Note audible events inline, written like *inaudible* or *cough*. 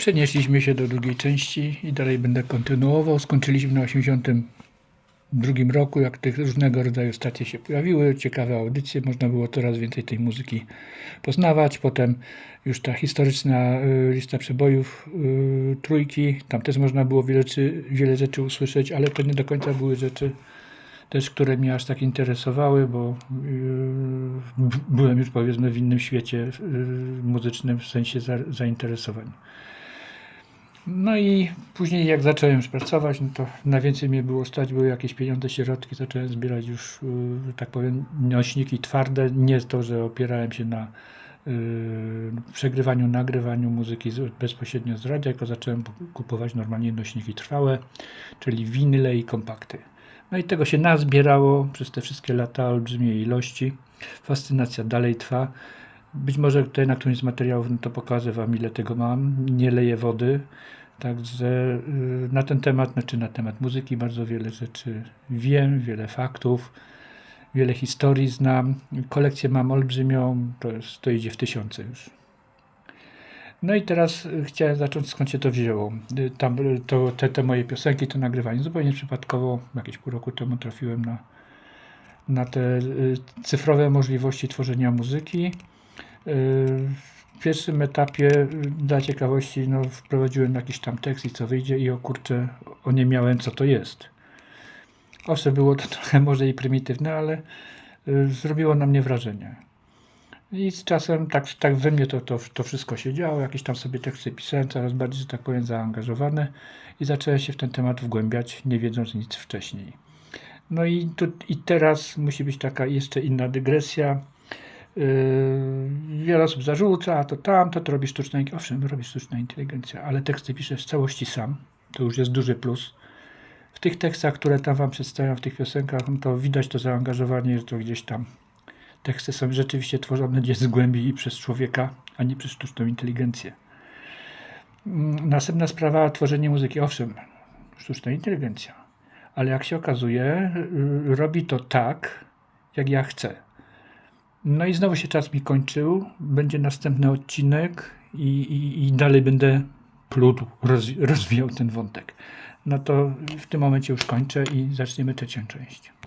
Przenieśliśmy się do drugiej części i dalej będę kontynuował. Skończyliśmy na 82 roku, jak tych różnego rodzaju stacje się pojawiły, ciekawe audycje, można było coraz więcej tej muzyki poznawać. Potem już ta historyczna y, lista przebojów y, trójki, tam też można było wiele, wiele rzeczy usłyszeć, ale to nie do końca były rzeczy też, które mnie aż tak interesowały, bo b- byłem już powiedzmy w innym świecie muzycznym w sensie za, zainteresowań. No i później jak zacząłem już pracować, no to na więcej mnie było stać, były jakieś pieniądze, środki, zacząłem zbierać już, że tak powiem, nośniki twarde, nie to, że opierałem się na yy, przegrywaniu, nagrywaniu muzyki bezpośrednio z radia, tylko zacząłem kupować normalnie nośniki trwałe, czyli winyle i kompakty. No i tego się nazbierało przez te wszystkie lata olbrzymiej ilości. Fascynacja dalej trwa. Być może tutaj na którymś z materiałów no to pokażę Wam, ile tego mam. Nie leję wody. Także y, na ten temat, znaczy na temat muzyki bardzo wiele rzeczy wiem, wiele faktów, wiele historii znam. Kolekcję mam olbrzymią, to, jest, to idzie w tysiące już. No i teraz y, chciałem zacząć skąd się to wzięło. Y, Tam to, te, te moje piosenki, to nagrywanie zupełnie przypadkowo, jakieś pół roku temu trafiłem na, na te cyfrowe możliwości tworzenia muzyki. W pierwszym etapie y, dla ciekawości no, wprowadziłem jakiś tam tekst i co wyjdzie i o kurczę, o nie miałem co to jest. Owszem, było to *laughs* trochę może i prymitywne, ale y, zrobiło na mnie wrażenie. I z czasem tak, tak we mnie to, to, to wszystko się działo, jakieś tam sobie teksty pisałem, coraz bardziej, że tak powiem, zaangażowany i zacząłem się w ten temat wgłębiać, nie wiedząc nic wcześniej. No i, tu, i teraz musi być taka jeszcze inna dygresja. Yy, wiele osób zarzuca, to tam, to, robi sztuczna inteligencja. Owszem, robi sztuczna inteligencja, ale teksty piszę w całości sam. To już jest duży plus. W tych tekstach, które tam Wam przedstawiam, w tych piosenkach, no to widać to zaangażowanie, że to gdzieś tam teksty są rzeczywiście tworzone gdzieś z głębi i przez człowieka, a nie przez sztuczną inteligencję. Mm, Następna sprawa, tworzenie muzyki. Owszem, sztuczna inteligencja, ale jak się okazuje, robi to tak, jak ja chcę. No i znowu się czas mi kończył, będzie następny odcinek i, i, i dalej będę plótł, rozwi- rozwijał ten wątek. No to w tym momencie już kończę i zaczniemy trzecią część.